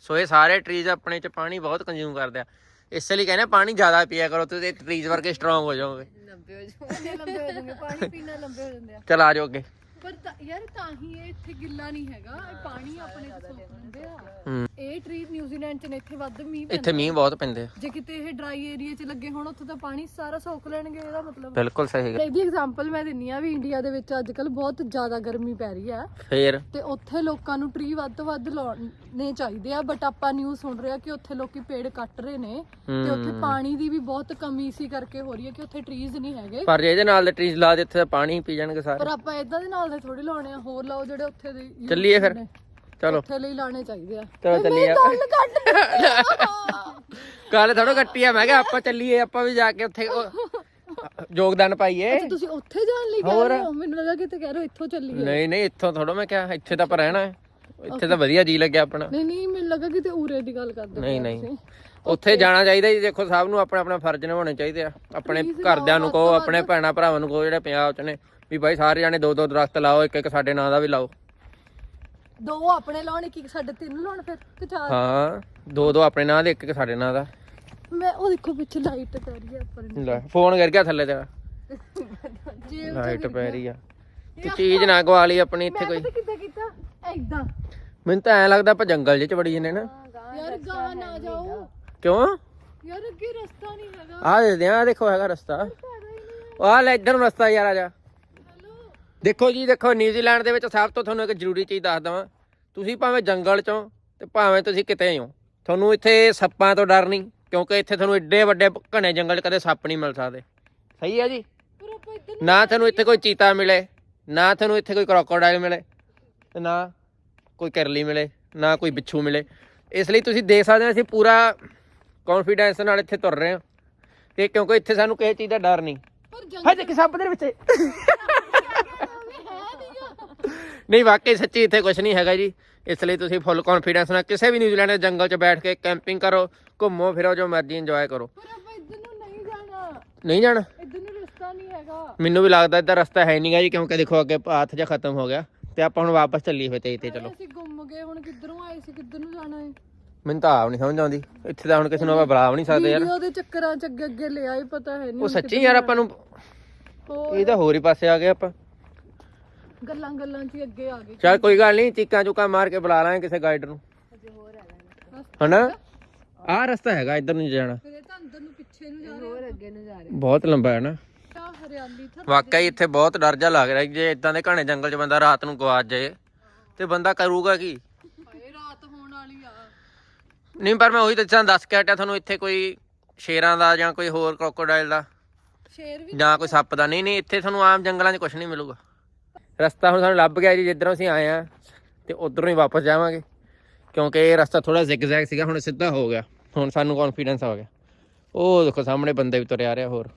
ਸੋ ਇਹ ਸਾਰੇ ਟਰੀਜ਼ ਆਪਣੇ ਚ ਪਾਣੀ ਬਹੁਤ ਕੰਜ਼ਿਊਮ ਕਰਦੇ ਆ। ਇਸ ਲਈ ਕਹਿੰਦੇ ਆ, ਪਾਣੀ ਜ਼ਿਆਦਾ ਪੀਆ ਕਰੋ ਤੁਸੀਂ ਟਰੀਜ਼ ਵਰਗੇ ਸਟਰੋਂਗ ਹੋ ਜਾਓਗੇ। ਨੱਬੇ ਹੋ ਜਾਓ ਇੰਨੇ ਲੰਬੇ ਹੋ ਜਾਂਦੇ ਪਾਣੀ ਪੀਣਾ ਲੰਬੇ ਹੋ ਜਾਂਦੇ ਆ। ਚਲ ਆ ਜਾਓ ਅੱਗੇ। ਪਰ ਤਾਂ- ਯਾਰ ਤਾਂ ਹੀ ਇਹ ਇੱਥੇ ਗਿੱਲਾ ਨਹੀਂ ਹੈਗਾ। ਇਹ ਪਾਣੀ ਆਪਣੇ ਚ ਸੋਖ ਲੈਂਦੇ ਆ। ਹੂੰ। ਇਹ ਟਰੀ ਨਿਊਜ਼ੀਲੈਂਡ ਚ ਨੇ ਇੱਥੇ ਵੱਧ ਮੀਂਹ ਪੈਂਦਾ। ਇੱਥੇ ਮੀਂਹ ਬਹੁਤ ਪੈਂਦੇ ਆ। ਜੇ ਕਿਤੇ ਇਹ ਡਰਾਈ ਏਰੀਆ ਚ ਲੱਗੇ ਹੋਣ ਉੱਥੇ ਤਾਂ ਪਾਣੀ ਸਾਰਾ ਸੋਖ ਲੈਣਗੇ ਇਹਦਾ ਮਤਲਬ। ਬਿਲਕੁਲ ਸਹੀ ਗੱਲ। ਇਹਦੀ ਐਗਜ਼ਾਮਪਲ ਮੈਂ ਦਿੰਨੀ ਆ ਵੀ ਇੰਡੀਆ ਦੇ ਵਿੱਚ ਅੱਜ ਕੱਲ ਬਹੁਤ ਜ਼ਿਆਦਾ ਗਰਮੀ ਪੈ ਰਹੀ ਹੈ ਫੇਰ? ਤੇ ਉੱਥੇ ਲੋਕਾਂ ਨੂੰ ਟਰੀ ਵੱਧ ਤੋਂ ਵੱਧ ਲਾਉਣੇ ਚਾਹੀਦੇ ਆ ਬਟ ਆਪਾਂ ਨਿਊਜ਼ ਸੁਣ ਰਹੇ ਆ ਕਿ ਉੱਥੇ ਲੋਕੀ ਪੇੜ ਕੱਟ ਰਹੇ ਨੇ ਤੇ ਉੱਥੇ ਪਾਣੀ ਦੀ ਵੀ ਬਹੁਤ ਕਮੀ ਸੀ ਕਰਕੇ ਹੋ ਰਹੀ ਹੈ ਕਿ ਉੱਥੇ ਟਰੀਜ਼ ਨਹੀਂ ਹੈਗੇ। ਪਰ ਜੇ ਇਹਦੇ ਨਾਲ ਦੇ ਟਰੀਜ਼ ਲਾ ਦੇ ਇੱਥੇ ਤਾਂ ਪਾਣੀ ਪੀ ਜਾਣਗੇ ਸਾਰੇ। ਪਰ ਆਪਾਂ ਇਦਾਂ ਦੇ ਨਾਲ ਦੇ ਥੋੜੀ ਲਾਉਣੇ ਆ ਹੋਰ ਲਾਓ ਜਿਹੜੇ ਉੱਥੇ ਦੇ use ਚੱਲੀਏ ਫਿਰ। ਨੇ। ਚਲੋ। ਉੱਥੇ ਲਈ ਲਾਣੇ ਚਾਹੀਦੇ ਆ। ਚਲੋ ਚੱਲੀਏ ਗੱਲ ਕੱਟ ਕੱਲ <laughs> ਥੋੜਾ ਕੱਟੀ ਆ ਮੈਂ ਕਿਹਾ ਆਪਾਂ ਚੱਲੀਏ ਆਪਾਂ ਵੀ ਜਾ ਕੇ ਉੱਥੇ ਉਹ ਯੋਗਦਾਨ ਪਾਈਏ। ਅੱਛਾ ਤੁਸੀਂ ਉੱਥੇ ਜਾਣ ਲਈ ਕਹਿ ਰਹੇ ਹੋ? ਮੈਨੂੰ ਲੱਗਾ ਕਿ ਤੇ ਕਹਿ ਰਹੇ ਹੋ ਇੱਥੋਂ ਚੱਲੀਏ। ਨਹੀਂ ਨਹੀਂ ਇੱਥੋਂ ਥੋੜਾ ਮੈਂ ਕਿਹਾ ਇੱਥੇ ਤਾਂ ਆਪਾਂ ਰਹਿਣਾ ਹੈ। ਇੱਥੇ ਤਾਂ ਵਧੀਆ ਜੀ ਲੱਗਿਆ ਆਪਣਾ। ਨਹੀਂ ਨਹੀਂ ਮੈਨੂੰ ਲੱਗਾ ਕਿ ਤੇ ਉਰੇ ਦੀ ਗੱਲ ਕਰਦੇ ਨਹੀਂ ਨਹੀਂ। ਉੱਥੇ ਜਾਣਾ ਚਾਹੀਦਾ ਜੀ ਦੇਖੋ ਸਭ ਨੂੰ ਆਪਣਾ ਆਪਣਾ ਫਰਜ਼ ਨਿਭਾਉਣੇ ਚਾਹੀਦੇ ਆ। ਆਪਣੇ ਘਰਦਿਆਂ ਨੂੰ ਕਹੋ ਆਪਣੇ ਭੈਣਾਂ ਭਰਾਵਾਂ ਨੂੰ ਕਹੋ ਜਿਹੜੇ ਪੰਜਾਬ 'ਚ ਨੇ। ਵੀ ਬਾਈ ਸਾਰੇ ਜਾਣੇ ਦੋ ਦੋ ਦਰਖਤ ਲਾਓ ਇੱਕ ਇੱਕ ਸਾਡੇ ਨਾਂ ਦਾ ਵੀ ਲਾਓ। ਦੋ ਆਪਣੇ ਲਾਉਣ ਇੱਕ ਇੱਕ ਸਾਡੇ ਤਿੰਨ ਲਾਉਣ ਫਿਰ ਤੇ ਚਾਰ। ਹਾਂ ਦੋ ਦੋ ਆਪਣੇ ਨਾਂ ਦੇ ਇੱਕ ਇੱਕ ਸਾਡੇ ਨਾਂ ਦਾ। ਮੈਂ ਉਹ ਦੇਖੋ ਪਿੱਛੇ ਲਾਈਟ ਪੈ ਰਹੀ ਹੈ ਉੱਪਰ। ਲੈ ਫੋਨ ਕਰ ਗਿਆ ਥੱਲੇ ਤੇ ਜੇ ਲਾਈਟ ਪੈ ਰਹੀ ਆ। ਤੇ ਚੀਜ਼ ਨਾ ਗਵਾ ਲਈ ਆਪਣੀ ਇੱਥੇ ਮੈਂ ਕੋਈ। ਪਤਾ ਕਿੱਦਾਂ ਕੀਤਾ? ਐਦਾਂ ਮੈਨੂੰ ਤਾਂ ਐ ਲੱਗਦਾ ਆਪਾਂ ਜੰਗਲ 'ਚ ਵੜੀ ਜੰਨੇ ਨਾ। ਯਾਰ ਗਾਂ ਨਾ ਜਾਓ। ਕਿਉਂ? ਯਾਰ ਅੱਗੇ ਰਸਤਾ ਨਹੀਂ ਹੈਗਾ। ਆ ਦੇ ਆ ਦੇਖੋ ਹੈਗਾ ਰਸਤਾ। ਆ ਲੈ ਇੱਧਰ ਰਸਤਾ ਯਾਰ ਆ ਜਾ। ਦੇਖੋ ਜੀ ਦੇਖੋ ਨਿਊਜ਼ੀਲੈਂਡ ਦੇ ਵਿੱਚ ਸਭ ਤੋਂ ਤੁਹਾਨੂੰ ਇੱਕ ਜ਼ਰੂਰੀ ਚੀਜ਼ ਦੱਸ ਦਵਾਂ। ਤੁਸੀਂ ਭਾਵੇਂ ਜੰਗਲ 'ਚੋਂ ਤੇ ਭਾਵੇਂ ਤੁਸੀਂ ਕਿਤੇ ਹੋ ਤੁਹਾਨੂੰ ਇੱਥੇ ਸੱਪਾਂ ਤੋਂ ਡਰ ਨਹੀਂ ਕਿਉਂਕਿ ਇੱਥੇ ਤੁਹਾਨੂੰ ਏਡੇ ਵੱਡੇ ਘਣੇ ਜੰਗਲ 'ਚ ਕਦੇ ਸੱਪ ਨਹੀਂ ਮਿਲ ਸਕਦੇ। ਸਹੀ ਹੈ ਜੀ? ਨਾ ਤੁਹਾਨੂੰ ਇੱਥੇ ਕੋਈ ਚੀਤਾ ਮਿਲੇ ਨਾ ਤੁਹਾਨੂੰ ਇੱਥੇ ਕੋਈ ਕ੍ਰੋਕੋਡਾਈਲ ਮਿਲੇ ਤੇ ਨਾ ਕੋਈ ਕਰਲੀ ਮਿਲੇ ਨਾ ਕੋਈ ਬਿੱਛੂ ਮਿਲੇ। ਇਸ ਲਈ ਤੁਸੀਂ ਦੇਖ ਸਕਦੇ ਹੋ ਅਸੀਂ ਪੂਰਾ ਕੌਨਫੀਡੈਂਸ ਨਾਲ ਇੱਥੇ ਤੁਰ ਰਹੇ ਹਾਂ। ਤੇ ਕਿਉਂਕਿ ਇੱਥੇ ਸਾਨੂੰ ਕਿਸੇ ਚੀਜ਼ ਦਾ ਡਰ ਨਹੀਂ। ਪਰ ਹਾਂ ਜੰਗਲ ਦੇਖ ਸੱਪ ਦੇ ਵਿੱਚ। <laughs> ਨਹੀਂ ਵਾਕਈ ਸੱਚੀ ਇੱਥੇ ਕੁਝ ਨਹੀਂ ਹੈਗਾ ਜੀ। ਇਸ ਲਈ ਤੁਸੀਂ ਫੁੱਲ ਕੌਨਫੀਡੈਂਸ ਨਾਲ ਕਿਸੇ ਵੀ ਨਿਊਜ਼ੀਲੈਂਡ ਦੇ ਜੰਗਲ 'ਚ ਬੈਠ ਕੇ ਕੈਂਪਿੰਗ ਕਰੋ ਘੁੰਮੋ ਫਿਰੋ ਜੋ ਮਰਜ਼ੀ ਇੰਜੋਏ ਕਰੋ। ਪਰ ਆਪਾਂ ਇੱਧਰ ਨੂੰ ਨਹੀਂ ਜਾਣਾ। ਨਹੀਂ ਜਾਣਾ? ਇੱਧਰ ਨੂੰ ਰਸਤਾ ਨਹੀਂ ਹੈਗਾ। ਮੈਨੂੰ ਵੀ ਲੱਗਦਾ ਇੱਧਰ ਰਸਤਾ ਹੈ ਨਹੀਂਗਾ ਜੀ ਕਿਉਂਕਿ ਦੇਖੋ ਅੱਗੇ ਪਾਥ ਜਿਹਾ ਖਤਮ ਹੋ ਗਿਆ ਤੇ ਆਪਾਂ ਹੁਣ ਵਾਪਸ ਚੱਲੀ ਹੋਏ ਤੇ ਇੱਥੇ ਚਲੋ। ਅਸੀਂ ਗੁੰਮ ਗਏ ਹੁਣ ਕਿੱਧਰੋਂ ਆਏ ਸੀ ਕਿੱਧਰ ਨੂੰ ਜਾਣਾ ਹੈ? ਮੈਨੂੰ ਤਾਂ ਆਪ ਨਹੀਂ ਸਮਝ ਆਉਂਦੀ। ਇੱਥੇ ਤਾਂ ਹੁਣ ਕਿਸੇ ਨੂੰ ਆਪਾਂ ਬੁਲਾ ਵੀ ਨਹੀਂ ਸਕਦੇ ਯਾਰ। ਵੀਡੀਓ ਦੇ ਚੱਕਰਾਂ ਚ ਅੱਗੇ ਅੱਗੇ ਲਿਆ ਹੀ ਪਤਾ ਹੈ ਨਹੀਂ ਉਹ ਸੱਚੀ ਯਾਰ ਆਪਾਂ ਨੂੰ ਇਹ ਤਾਂ ਹੋਰ ਹੀ ਪਾਸੇ ਆ ਗਏ ਆਪਾਂ। ਗੱਲਾਂ ਗੱਲਾਂ ਚ ਹੀ ਅੱਗੇ ਆ ਗਏ। ਚਲ ਕੋਈ ਗੱਲ ਨਹੀਂ ਚੀਕਾਂ ਚੁੱਕਾਂ ਮਾਰ ਕੇ ਬੁਲਾ ਲਾਂਗੇ ਕਿਸੇ ਗਾਈਡ ਨੂੰ। ਹਨਾ? ਆਹ ਰਸਤਾ ਹੈਗਾ ਇੱਧਰ ਨੂੰ ਜਾਣਾ। ਫਿਰ ਇਹ ਤਾਂ ਅੰਦਰ ਨੂੰ ਪਿੱਛੇ ਨੂੰ ਜਾ ਰਹੇ ਹੋਰ ਅੱਗੇ ਨੂੰ ਜਾ ਰਹੇ ਬਹੁਤ ਲੰਬਾ ਹੈ ਨਾ। ਤਾਂ ਹਰਿਆਲੀ ਥਰ ਵਾਕਈ ਇੱਥੇ ਬਹੁਤ ਡਰ ਜਾ ਲੱਗ ਰਿਹਾ ਜੇ ਇਦਾਂ ਦੇ ਘਣੇ ਜੰਗਲ 'ਚ ਬੰਦਾ ਰਾਤ ਨੂੰ ਗਵਾਚ ਜਾਏ ਤੇ ਬੰਦਾ ਕਰੂਗਾ ਕੀ? ਹਾਏ ਰਾਤ ਹੋਣ ਵਾਲੀ ਆ। ਨਹੀਂ ਪਰ ਮੈਂ ਉਹੀ ਦੱਸਾਂ ਦੱਸ ਕੇ ਹਟਿਆ ਤੁਹਾਨੂੰ ਇੱਥੇ ਕੋਈ ਸ਼ੇਰਾਂ ਦਾ ਜਾਂ ਕੋਈ ਹੋਰ ਕ੍ਰੋਕੋਡਾਈਲ ਦਾ ਸ਼ੇਰ ਵੀ ਜਾਂ ਕੋਈ ਸੱਪ ਦਾ। ਨਹੀਂ ਨਹੀਂ ਇੱਥੇ ਤੁਹਾਨੂੰ ਆਮ ਜੰਗਲਾਂ 'ਚ ਕੁਝ ਨਹੀਂ ਮਿਲੂਗਾ। ਰਸਤਾ ਹੁਣ ਸਾਨੂੰ ਲੱਭ ਗਿਆ ਜੀ ਜਿੱਧਰੋਂ ਅਸੀਂ ਆਏ ਆ ਤੇ ਉਧਰੋਂ ਹੀ ਵਾਪਸ ਜਾਵਾਂਗੇ। ਕਿਉਂਕਿ ਇਹ ਰਸਤਾ ਥੋੜਾ ਜ਼ਿਗਜ਼ੈਗ ਸੀਗਾ ਹੁਣ ਸਿੱਧਾ ਹੋ ਗਿਆ। ਹੁਣ ਸਾਨੂੰ ਕੌਨਫੀਡੈਂਸ ਆ ਗਿਆ। ਉਹ ਦੇਖੋ ਸਾਹਮਣੇ ਬੰਦੇ ਵੀ ਤੁਰਿਆ ਰਿਹਾ ਹੋਰ।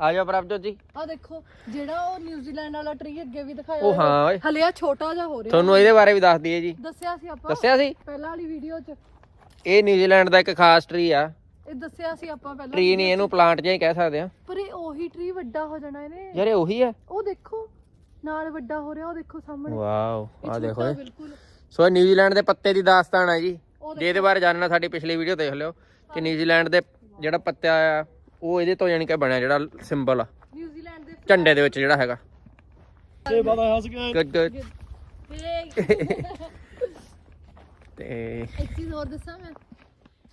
ਆ ਜਾਓ ਪ੍ਰਭਜੋਤ ਜੀ। ਆ ਦੇਖੋ ਜਿਹੜਾ ਉਹ ਨਿਊਜ਼ੀਲੈਂਡ ਵਾਲਾ ਟਰੀ ਅੱਗੇ ਵੀ ਦਿਖਾਇਆ ਉਹ ਹਾਂ ਓਏ। ਹਲੇ ਆ ਛੋਟਾ ਜਿਹਾ ਹੋ ਰਿਹਾ। ਤੁਹਾਨੂੰ ਇਹਦੇ ਬਾਰੇ ਵੀ ਦੱਸ ਦਈਏ ਜੀ। ਦੱਸਿਆ ਸੀ ਆਪਾਂ। ਦੱਸਿਆ ਸੀ? ਪਹਿਲਾਂ ਵਾਲੀ ਵੀਡੀਓ 'ਚ। ਇਹ ਨਿਊਜ਼ੀਲੈਂਡ ਦਾ ਇੱਕ ਖਾਸ ਟਰੀ ਆ। ਇਹ ਦੱਸਿਆ ਸੀ ਆਪਾਂ ਪਹਿਲਾਂ ਟਰੀ ਨਹੀਂ ਇਹਨੂੰ ਪਲਾਂਟ ਜਿਹਾ ਹੀ ਕਹਿ ਸਕਦੇ ਆ। ਪਰ ਇਹ ਉਹੀ ਟਰੀ ਵੱਡਾ ਹੋ ਜਾਣਾ ਇਹਨੇ। ਯਾਰ ਇਹ ਉਹੀ ਆ ਉਹ ਦੇਖੋ ਨਾਲ ਵੱਡਾ ਹੋ ਰਿਹਾ ਉਹ ਦੇਖੋ ਸਾਹਮਣੇ। ਵਾਓ ਇਹ ਆ ਦੇਖੋ। ਛੋਟਾ ਇਹ। ਬਿਲਕੁਲ। ਸੋ ਇਹ ਨਿਊਜ਼ੀਲੈਂਡ ਦੇ ਪੱਤੇ ਦੀ ਦਾਸਤਾਨ ਆ ਜੀ। ਉਹ ਜੇ ਇਹਦੇ ਬਾਰੇ ਜਾਣਨਾ ਸਾਡੀ ਪਿਛਲੀ ਵੀਡੀਓ ਦੇਖ ਲਿਓ ਕਿ ਨਿਊਜ਼ੀਲੈਂਡ ਦੇ ਜਿਹੜਾ ਪੱਤਾ ਆ ਉਹ ਇਹਦੇ ਤੋਂ ਯਾਨੀ ਕਿ ਬਣਿਆ ਜਿਹੜਾ ਸਿੰਬਲ ਆ। ਨਿਊਜ਼ੀਲੈਂਡ ਦੇ ਝੰਡੇ ਦੇ ਵਿੱਚ ਜਿਹੜਾ ਹੈਗਾ। ਤੇ ਬਾਦਾ ਹੱਸ ਕੇ ਗੁੱਡ ਗੁੱਡ ਤੇ ਤੇ ਇੱਕ ਚੀਜ਼ ਹੋਰ ਦੱਸਾਂ ਮੈਂ?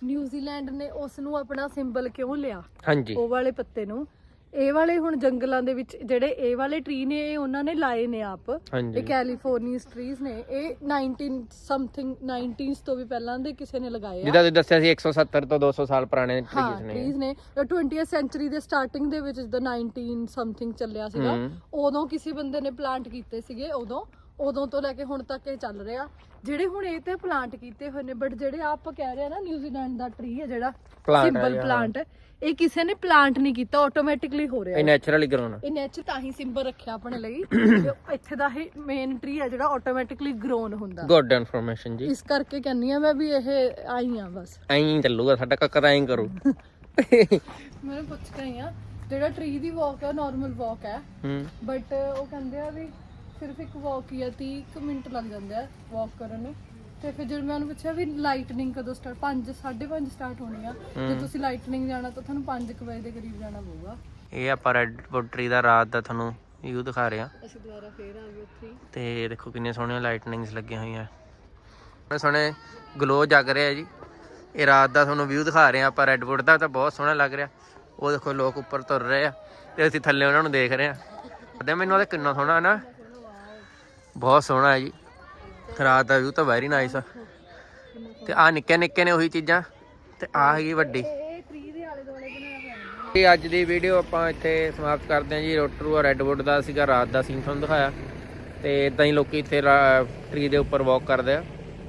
ਨਿਊਜ਼ੀਲੈਂਡ ਨੇ ਉਸ ਨੂੰ ਆਪਣਾ ਸਿੰਬਲ ਕਿਉਂ ਲਿਆ? ਹਾਂਜੀ। ਉਹ ਵਾਲੇ ਪੱਤੇ ਨੂੰ। ਇਹ ਵਾਲੇ ਹੁਣ ਜੰਗਲਾਂ ਦੇ ਵਿੱਚ ਜਿਹੜੇ ਇਹ ਵਾਲੇ ਟਰੀ ਨੇ ਇਹ ਉਹਨਾਂ ਨੇ ਲਾਏ ਨੇ ਆਪ। ਇਹ ਕੈਲੀਫੋਰਨੀਅਸ ਟਰੀਜ਼ ਨੇ। ਇਹ 19 ਸਮਥਿੰਗ 19s ਤੋਂ ਵੀ ਪਹਿਲਾਂ ਦੇ ਕਿਸੇ ਨੇ ਲਗਾਏ ਆ। ਜਿੱਦਾਂ ਤੁਸੀਂ ਦੱਸਿਆ ਸੀ 170 ਤੋਂ 200 ਸਾਲ ਪੁਰਾਣੇ ਟਰੀਜ਼ ਨੇ। ਟਰੀਜ਼ ਨੇ। 20th ਸੈਂਚੁਰੀ ਦੇ ਸਟਾਰਟਿੰਗ ਦੇ ਵਿੱਚ ਜਦੋਂ 19 ਸਮਥਿੰਗ ਚੱਲਿਆ ਸੀਗਾ। ਉਦੋਂ ਕਿਸੇ ਬੰਦੇ ਨੇ ਪਲਾਂਟ ਕੀਤੇ ਸੀਗੇ ਉਦੋਂ ਉਦੋਂ ਤੋਂ ਲੈ ਕੇ ਹੁਣ ਤੱਕ ਇਹ ਚੱਲ ਰਿਹਾ। ਜਿਹੜੇ ਹੁਣ ਇਹ ਤੇ ਪਲਾਂਟ ਕੀਤੇ ਹੋਏ ਨੇ ਬਟ ਜਿਹੜੇ ਆਪਾਂ ਕਹਿ ਰਹੇ ਆ ਨਾ ਨਿਊਜ਼ੀਲੈਂਡ ਦਾ ਟਰੀ ਹੈ ਜਿਹੜਾ Plant ਹੈ ਸਿੰਬਲ ਜਿਹੜਾ। ਪਲਾਂਟ ਇਹ ਕਿਸੇ ਨੇ ਪਲਾਂਟ ਨਹੀਂ ਕੀਤਾ ਆਟੋਮੈਟਿਕਲੀ ਹੋ ਰਿਹਾ। ਇਹ ਨੇਚਰਲੀ ਗਰੋਨ ਇਹ ਨੇਚਰ ਤਾਂ ਹੀ ਸਿੰਬਲ ਰੱਖਿਆ ਆਪਣੇ ਲਈ ਕਿ ਇੱਥੇ ਦਾ ਇਹ ਮੇਨ ਟਰੀ ਹੈ ਜਿਹੜਾ ਆਟੋਮੈਟਿਕਲੀ ਗਰੋਨ ਹੁੰਦਾ। Good information ji. ਇਸ ਕਰਕੇ ਕਹਿੰਨੀ ਆ ਮੈਂ ਵੀ ਇਹ ਆਈ ਆ ਬਸ। ਐਂ ਚੱਲੂਗਾ ਸਾਡਾ ਕੱਕਾ ਤਾਂ ਐਂ ਕਰੂ। ਮੈਨੂੰ ਪੁੱਛ ਆਈ ਆ ਜਿਹੜਾ ਟਰੀ ਦੀ ਵਾਕ ਹੈ ਨਾਰਮਲ ਵਾਕ ਹੈ ਹੂੰ। ਬਟ ਉਹ ਕਹਿੰਦੇ ਆ ਵੀ ਸਿਰਫ ਇੱਕ ਵਾਕ ਹੀ ਆ 30 ਕੁ ਮਿੰਟ ਲੱਗ ਜਾਂਦੇ ਆ ਵਾਕ ਕਰਨ ਨੂੰ। ਤੇ ਫਿਰ ਜਦੋਂ ਮੈਂ ਉਹਨੂੰ ਪੁੱਛਿਆ ਵੀ ਲਾਈਟਨਿੰਗ ਕਦੋਂ ਸਟਾਰਟ 5 5:30 ਸਟਾਰਟ ਹੋਣੀ ਆ। ਜੇ ਤੁਸੀਂ ਲਾਈਟਨਿੰਗ ਜਾਣਾ ਤਾਂ ਤੁਹਾਨੂੰ 5 ਵਜੇ ਦੇ ਕਰੀਬ ਜਾਣਾ ਪਊਗਾ। ਇਹ ਆਪਾਂ ਰੈੱਡ ਟਰੀ ਦਾ ਰਾਤ ਦਾ ਤੁਹਾਨੂੰ ਵਿਊ ਦਿਖਾ ਰਹੇ ਅਸੀਂ ਦੁਬਾਰਾ ਫੇਰ ਆ ਗਏ ਉੱਥੇ। ਤੇ ਦੇਖੋ ਕਿੰਨੇ ਸੋਹਣੀਆਂ ਲਾਈਟਨਿੰਗਸ ਲੱਗੀਆਂ ਹੋਈਆਂ। ਸੋਹਣੇ ਸੋਹਣੇ ਗਲੋ ਜਗ ਰਿਹਾ ਜੀ। ਇਹ ਰਾਤ ਦਾ ਤੁਹਾਨੂੰ ਵਿਊ ਦਿਖਾ ਰਹੇ ਹਾਂ ਆਪਾਂ ਰੈੱਡਵੁੱਡ ਦਾ ਤਾਂ ਬਹੁਤ ਸੋਹਣਾ ਲੱਗ ਰਿਹਾ। ਉਹ ਦੇਖੋ ਲੋਕ ਉੱਪਰ ਤੁਰ ਰਹੇ ਆ ਤੇ ਅਸੀਂ ਥੱਲੇ ਉਹਨਾਂ ਨੂੰ ਦੇਖ ਰਹੇ ਆ ਤੇ ਮੈਨੂੰ ਉਹਦਾ ਕਿੰਨਾ ਸੋਹਣਾ ਨਾ ਬਹੁਤ ਸੋਹਣਾ ਹੈ ਜੀ। ਰਾਤ ਦਾ ਵਿਊ ਤਾਂ ਵੈਰੀ ਨਾਈਸ ਆ। ਤੇ ਆ ਨਿੱਕੇ ਨਿੱਕੇ ਨੇ ਉਹੀ ਚੀਜ਼ਾਂ, ਤੇ ਆ ਹੈਗੀ ਵੱਡੀ। ਇਹ ਅੱਜ ਦੀ ਵੀਡੀਓ ਆਪਾਂ ਇੱਥੇ ਸਮਾਪਤ ਕਰਦੇ ਹਾਂ ਜੀ। ਰੋਟਰੂ ਰੈੱਡਵੁੱਡ ਦਾ ਸੀਗਾ ਰਾਤ ਦਾ ਸੀਨ ਤੁਹਾਨੂੰ ਦਿਖਾਇਆ। ਤੇ ਇਦਾਂ ਹੀ ਲੋਕੀ ਇੱਥੇ ਟਰੀ ਦੇ ਉੱਪਰ ਵਾਕ ਕਰਦੇ ਆ।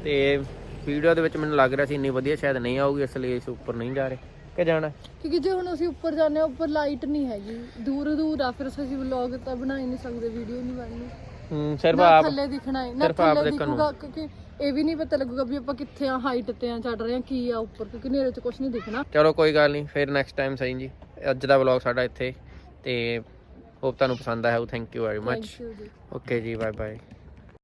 ਤੇ ਵੀਡੀਓ ਦੇ ਵਿੱਚ ਮੈਨੂੰ ਲੱਗ ਰਿਹਾ ਸੀ ਇੰਨੀ ਵਧੀਆ ਸ਼ਾਇਦ ਨਹੀਂ ਆਊਗੀ, ਇਸ ਲਈ ਇਸ ਉੱਪਰ ਨਹੀਂ ਜਾ ਰਹੇ। ਕਿ ਜਾਣਾ? ਕਿਉਂਕਿ ਜੇ ਹੁਣ ਅਸੀਂ ਉੱਪਰ ਜਾਂਦੇ ਆ ਉੱਪਰ ਲਾਈਟ ਨਹੀਂ ਹੈਗੀ। ਦੂਰ ਦੂਰ ਆ, ਫਿਰ ਅਸੀਂ ਵਲੌਗ ਤਾਂ ਬਣਾ ਹੀ ਨਹੀਂ ਸਕਦੇ ਵੀਡੀਓ ਨਹੀਂ ਬਣਨੀ। ਹੂੰ ਸਿਰਫ ਨਾ ਆਪ ਥੱਲੇ ਦਿਖਣਾ ਹੈ ਨਾ ਸਿਰਫ ਆਪ ਥੱਲੇ ਦੇਖਣ ਨੂੰ। ਦਿਖੂਗਾ ਕਿਉਂਕਿ ਇਹ ਵੀ ਨਹੀਂ ਪਤਾ ਲੱਗੂਗਾ ਵੀ ਆਪਾਂ ਕਿੱਥੇ ਆ ਹਾਈਟ ਤੇ ਆ ਚੜ ਰਹੇ ਆ ਕੀ ਆ ਉੱਪਰ ਕਿਉਂਕਿ 'ਚ ਕੁਝ ਨਹੀਂ ਦਿਖਣਾ। ਚਲੋ ਕੋਈ ਗੱਲ ਨਹੀਂ ਫਿਰ ਨੈਕਸਟ ਟਾਈਮ ਸਹੀ ਜੀ। ਅੱਜ ਦਾ ਵਲੌਗ ਸਾਡਾ ਇੱਥੇ ਤੇ ਹੋਪ ਤੁਹਾਨੂੰ ਪਸੰਦ ਆਇਆ ਹੋ thank you very much thank you ਜੀ। ਓਕੇ ਜੀ ਬਾਏ ਬਾਏ